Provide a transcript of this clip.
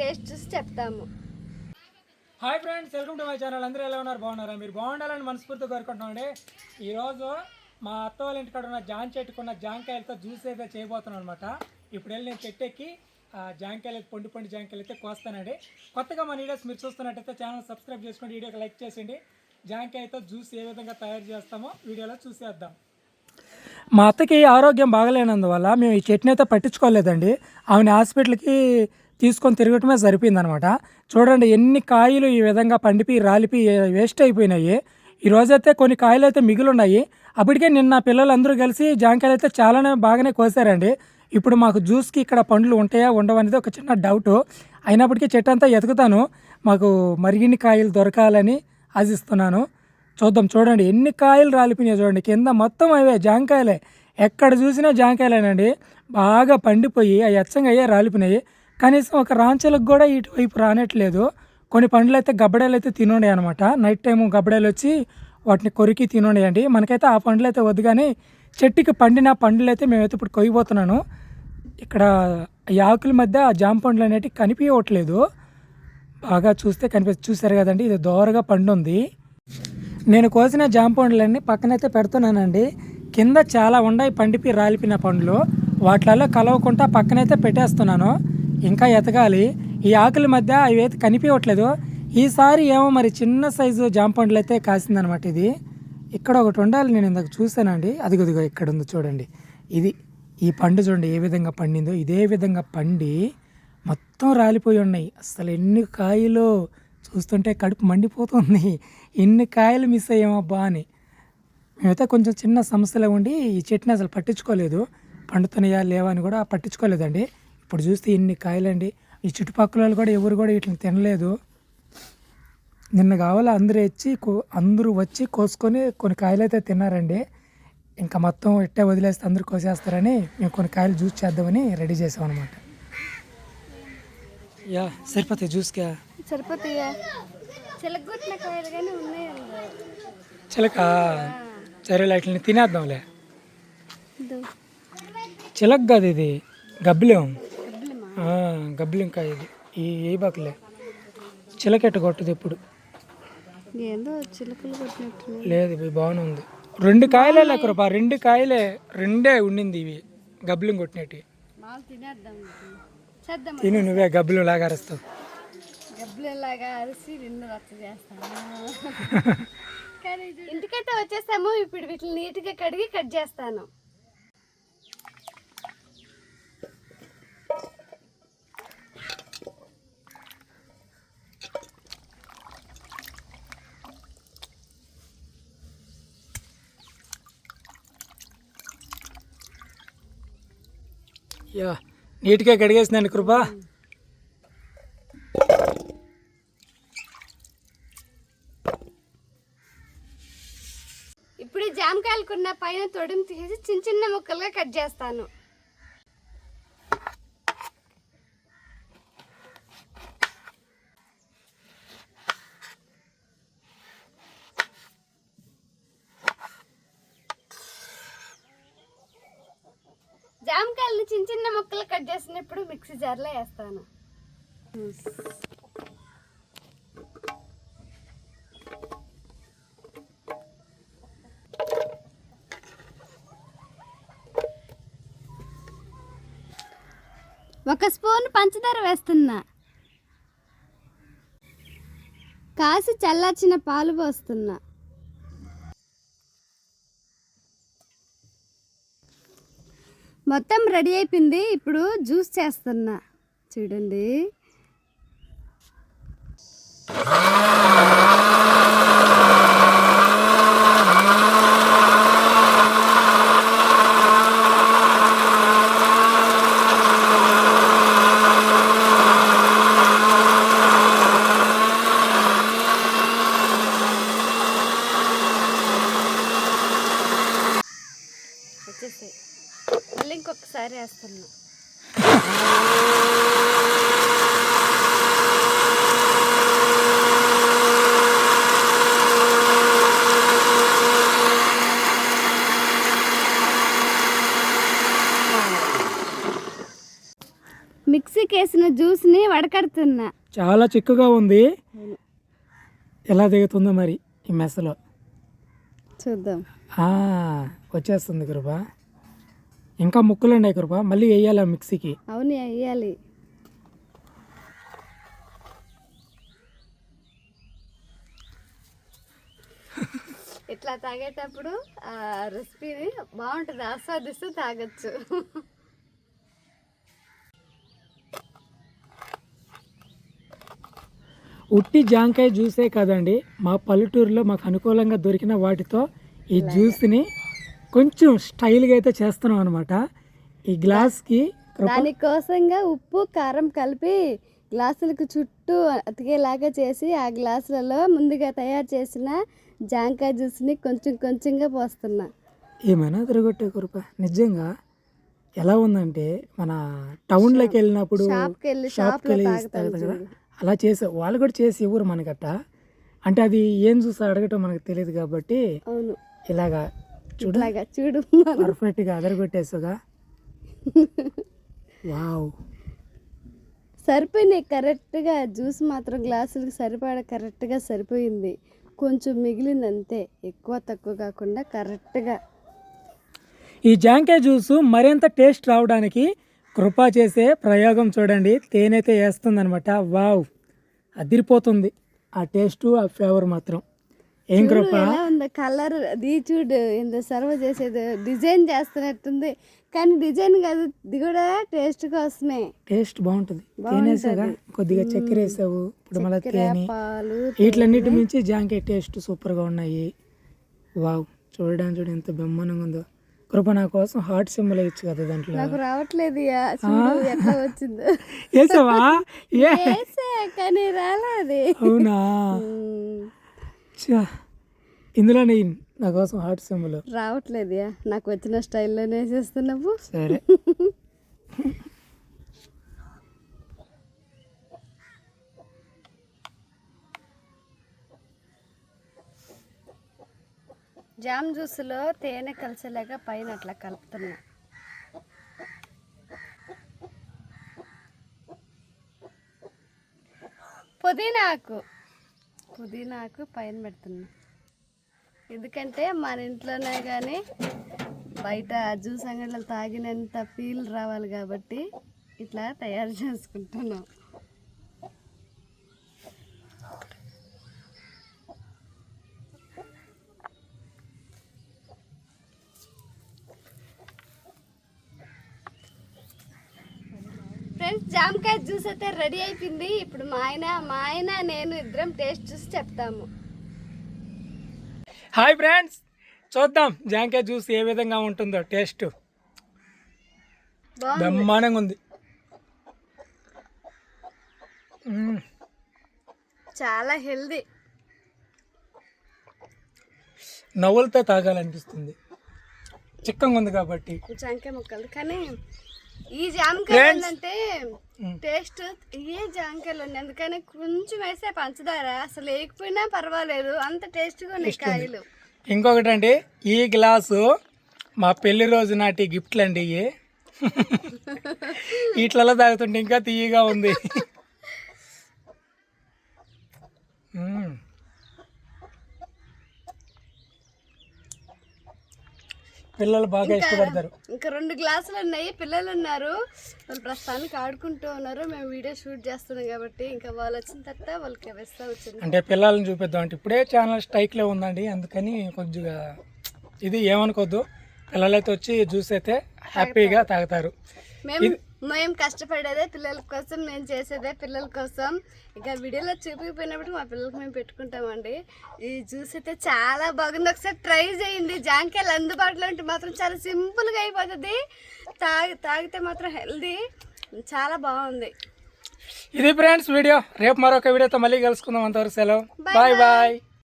Taste చూసి చెప్తాము. Hi friends welcome to my channel. అందరూ ఎలా ఉన్నారు? బాగున్నారా? మీరు బాగుండాలని మనస్ఫూర్తిగా కోరుకుంటున్నామండి. ఈరోజు మా అత్త వాళ్ళ ఇంటికాడ ఉన్న జాన్ చెట్టుకున్న జాంకాయలతో జ్యూస్ అయితే చేయబోతున్నాను అనమాట ఇప్పుడు వెళ్ళి నేను చెట్టు ఎక్కి ఆ జాంకాయలు అయితే పొండి పొండి జాంకాయలు అయితే కోస్తానండి. కొత్తగా మన వీడియోస్ మీరు చూస్తున్నట్టయితే ఛానల్ సబ్స్క్రైబ్ చేసుకోండి వీడియోకి లైక్ చేసేయండి. జాంకాయతో జ్యూస్ ఏ విధంగా తయారు చేస్తామో వీడియోలో చూసేద్దాం. మా అత్తకి ఆరోగ్యం బాగలేనందువల్ల మేము ఈ చట్నీ అయితే పట్టించుకోలేదండి. ఆమెను హాస్పిటల్కి తీసుకొని తిరగటమే సరిపోయిందనమాట. చూడండి ఎన్ని కాయలు ఈ విధంగా పండిపి రాలిపి వేస్ట్ అయిపోయినాయి. ఈ రోజైతే కొన్ని కాయలు అయితే మిగిలిన్నాయి. అప్పటికే నిన్న పిల్లలందరూ కలిసి జాంకాయలు అయితే చాలానే బాగానే కోసారండి. ఇప్పుడు మాకు జ్యూస్కి ఇక్కడ పండ్లు ఉంటాయా ఉండవు అనేది ఒక చిన్న డౌట్. అయినప్పటికీ చెట్టు అంతా ఎతుకుతాను. మాకు మరిగిన్ని కాయలు దొరకాలని ఆశిస్తున్నాను. చూద్దాం చూడండి. ఎన్ని కాయలు రాలిపోయినాయి చూడండి. కింద మొత్తం అవే జాంకాయలే. ఎక్కడ చూసినా జాంకాయలేనండి. బాగా పండిపోయి అవి అచ్చంగా అయ్యే రాలిపోయినాయి. కనీసం ఒక రాంచలకు కూడా ఇటువైపు రానట్లేదు. కొన్ని పండ్లు అయితే గబ్బడాలు అయితే తినుండే అనమాట నైట్ టైం గబ్బడాలు వచ్చి వాటిని కొరికి తినుండేయండి మనకైతే ఆ పండ్లు అయితే వద్దు కానీ చెట్టుకి పండిన పండ్లు అయితే మేమైతే ఇప్పుడు కొయ్యబోతున్నాను. ఇక్కడ ఈ ఆకుల మధ్య ఆ జామ పండ్లు అనేటివి కనిపించట్లేదు బాగా చూస్తే కనిపి చూసారు కదండి ఇది దోరగా పండు ఉంది నేను కోసిన జామ పండ్లన్నీ పక్కనైతే పెడుతున్నానండి. కింద చాలా ఉన్నాయి పండిపి రాలిపిన పండ్లు. వాటిలలో కలవకుండా పక్కనైతే పెట్టేస్తున్నాను. ఇంకా ఎతకాలి. ఈ ఆకుల మధ్య అవి అయితే కనిపించట్లేదు. ఈసారి ఏమో మరి చిన్న సైజు జాంపండ్లు అయితే కాసిందనమాట ఇది. ఇక్కడ ఒకటి ఉండాలి నేను ఇందాక చూసానండి అదిగదిగో ఇక్కడ ఉంది చూడండి. ఇది ఈ పండు చూడండి ఏ విధంగా పండిందో. ఇదే విధంగా పండి మొత్తం రాలిపోయి ఉన్నాయి. అసలు ఎన్ని కాయలు? చూస్తుంటే కడుపు మండిపోతుంది. ఎన్ని కాయలు మిస్ అయ్యామబ్బా అని. మేమైతే కొంచెం చిన్న సమస్యలో ఉండి ఈ చెట్టుని అసలు పట్టించుకోలేదు. పండుతున్నాయా లేవా అని కూడా పట్టించుకోలేదండి. ఇప్పుడు చూస్తే ఇన్ని కాయలండి. ఈ చుట్టుపక్కల వాళ్ళు కూడా ఎవరు కూడా వీటిని తినలేదు. నిన్న కావాలా అందరూ వచ్చి కో- అందరూ వచ్చి కోసుకొని కొన్ని కాయలు అయితే తిన్నారండి. ఇంకా మొత్తం ఇట్టే వదిలేస్తే అందరూ కోసేస్తారని మేము కొన్ని కాయలు జ్యూస్ చేద్దామని రెడీ చేసాం అనమాట యా సరిపోతాయి జ్యూస్కా సరిపోతాయా? చిలక? సరే వాటిని తినేద్దాంలే. చిలక కాదు ఇది. గబ్బిలం. డబ్బులమ్మా. ఆ, గబ్బిలం కాయ ఇది ఈ ఏ బాకులే చిలకెట్ట కొట్టదు ఎప్పుడు. ఏందో చిలుకలు కొట్టినట్టు లేదు ఇవి బాగానే ఉంది. రెండు కాయలే లేకరపా రెండు కాయలే రెండే ఉండింది ఇవి గబ్బిలం కొట్టినట్టు. తిను నువ్వే గబ్బిలం లాగా అరుస్తావు. డబ్బులలాగా అరిసి నిన్ను రచ్చ చేస్తాను. కానీ ఇది- ఇంటికైతే వచ్చేస్తాము ఇప్పుడు వీటిని నీట్గా కడిగి కట్ చేస్తాను. యా నీట్గా కడిగేసినాను కృప. ఇప్పుడు జామకాయలకున్న పైన తొడుము తీసి చిన్న చిన్న ముక్కలుగా కట్ చేస్తాను. జామకాయలని చిన్న చిన్న ముక్కలు కట్ చేసినప్పుడు మిక్సీ జార్లో వేస్తాను. ఒక స్పూన్ పంచదార వేస్తున్నా. కాసి చల్లార్చిన పాలు పోస్తున్నా. మొత్తం రెడీ అయిపోయింది. ఇప్పుడు జ్యూస్ చేస్తున్నా. చూడండి. వచ్చేసాయి. మళ్ళీ ఇంకొకసారి వేస్తున్నా. మిక్సీకి వేసిన జ్యూస్ని వడకడుతున్నా. చాలా చిక్కగా ఉంది. ఎలా దిగుతుందో మరి ఈ మెస్సలో. చూద్దాం. ఆ, వచ్చేస్తుంది కృప. ఇంకా ముక్కలు ఉన్నాయి కృప. మళ్ళీ వేయాలి ఆ మిక్సీకి. అవును వేయాలి. ఇట్లా తాగేటప్పుడు ఆ రెసిపీని బాగుంటుంది. ఆస్వాదిస్తూ తాగొచ్చు. ఉట్టి జాంకాయ జ్యూసే కాదండి మా పల్లెటూరులో మాకు అనుకూలంగా దొరికిన వాటితో ఈ జ్యూస్ని కొంచెం స్టైల్గా అయితే చేస్తున్నాం అనమాట ఈ గ్లాస్కి దానికోసంగా ఉప్పు కారం కలిపి గ్లాసులకు చుట్టూ అతికేలాగా చేసి ఆ గ్లాసులలో ముందుగా తయారు చేసిన జాంకాయ జ్యూస్ని కొంచెం కొంచెంగా పోస్తున్నా. ఏమైనా తిరగొట్టే కృప. నిజంగా ఎలా ఉందంటే మన టౌన్లోకి వెళ్ళినప్పుడు షాప్కి వెళ్ళి షాప్కి వెళ్ళి కదా. అలా చేసే వాళ్ళు కూడా చేసి ఇవ్వరు మనకట్ట. అంటే అది ఏం చూసి అడగటం మనకు తెలియదు కాబట్టి అవును. ఇలాగా చూడు. చూడు పర్ఫెక్ట్గా అదరగొట్టేసుగా వావ్. సరిపోయినాయి కరెక్ట్గా. జ్యూస్ మాత్రం గ్లాసులకు సరిపడా కరెక్ట్గా సరిపోయింది. కొంచెం మిగిలింది అంతే ఎక్కువ తక్కువ కాకుండా కరెక్ట్గా. ఈ జాంకాయ జ్యూస్ మరింత టేస్ట్ రావడానికి కృప చేసే ప్రయోగం చూడండి. తేనైతే వేస్తుందనమాట వావ్. అదిరిపోతుంది. ఆ టేస్ట్ ఆ ఫ్లేవర్ మాత్రం. ఏం కృప? కలర్ అది చూడు ఎంత సర్వ్ చేసేది డిజైన్ చేస్తున్నట్టుంది. కానీ డిజైన్ కాదు ఇది కూడా టేస్ట్ కోసమే. టేస్ట్ బాగుంటుంది. తేనె వేసాగా కొద్దిగా చక్కెర వేసావు ఇప్పుడు మళ్ళీ తేనె. వీటిలన్నిటి మించి జాంకాయ టేస్ట్ సూపర్గా ఉన్నాయి. వావ్ చూడడానికి చూడు ఎంత బ్రహ్మాండంగా ఉందో. కృప నా కోసం హార్ట్ సింబల్ వేయచ్చు కదా దాంట్లో. నాకు రావట్లేదు ఎట్లా వచ్చిందో. వేసావా? కానీ రాలేదు అవునా? ఇందులో నేను నా కోసం హార్ట్ సింబల్. రావట్లేదు. నాకు వచ్చిన స్టైల్లోనే వేసేస్తున్నావు సరే. జామ్ జ్యూస్లో తేనె కలిసేలాగా పైన అట్లా కలుపుతున్నా. పుదీనా పుదీనాకు పైన పెడుతున్నా. ఎందుకంటే మన ఇంట్లోనే కానీ బయట జ్యూస్ అంగడిలో తాగినంత ఫీల్ రావాలి కాబట్టి ఇట్లా తయారు చేసుకుంటున్నాం ఫ్రెండ్స్ జామకాయ జ్యూస్ అయితే రెడీ అయిపోయింది. ఇప్పుడు మా ఆయన మా ఆయన నేను ఇద్దరం టేస్ట్ చూసి చెప్తాము. హాయ్ ఫ్రెండ్స్ చూద్దాం జాంకాయ జ్యూస్ ఏ విధంగా ఉంటుందో టేస్ట్. బ్రహ్మాండంగా ఉంది. చాలా హెల్దీ. నవ్వులతో తాగాలనిపిస్తుంది. చిక్కంగా ఉంది కాబట్టి. జామకాయ ముక్కలు. కానీ ఈ జామకాయ Friends. ఏంటంటే. టేస్ట్ ఏ జామకాయలు ఉన్నాయి అందుకని కొంచెం వేసే పంచదార. అసలు వేయకపోయినా పర్వాలేదు. అంత టేస్ట్గా ఉన్నాయి కాయలు. ఇంకొకటి అండి ఈ గ్లాసు మా పెళ్ళి రోజు నాటి గిఫ్ట్లు అండి ఇవి వీటిలలో తాగుతుంటే ఇంకా తీయగా ఉంది. పిల్లలు బాగా ఇష్టపడతారు. ఇంకా రెండు గ్లాసులు ఉన్నాయి. పిల్లలు ఉన్నారు. వాళ్ళు ప్రస్తుతానికి ఆడుకుంటూ ఉన్నారు. మేము వీడియో షూట్ చేస్తున్నాం కాబట్టి ఇంకా వాళ్ళు వచ్చిన తర్వాత వాళ్ళకి వేస్తా వచ్చింది. అంటే పిల్లల్ని చూపిద్దాం అంటే ఇప్పుడే ఛానల్ స్ట్రైక్లో ఉందండి. అందుకని కొద్దిగా ఇది ఏమనుకోద్దు. పిల్లలైతే వచ్చి జ్యూస్ అయితే హ్యాపీగా తాగుతారు. మేము మేము కష్టపడేదే పిల్లల కోసం నేను చేసేదే పిల్లల కోసం. ఇక వీడియోలో చూపించకపోయినప్పుడు మా పిల్లలకి మేము పెట్టుకుంటామండి. ఈ జ్యూస్ అయితే చాలా బాగుంది. ఒకసారి ట్రై చేయండి. జాంకాయలు అందుబాటులో ఉంటే మాత్రం చాలా సింపుల్గా అయిపోతుంది. తాగి తాగితే మాత్రం హెల్దీ. చాలా బాగుంది. ఇది ఫ్రెండ్స్ వీడియో. రేపు మరొక వీడియోతో మళ్ళీ కలుసుకుందాం. అంతవరకు సెలవు. బాయ్. బాయ్.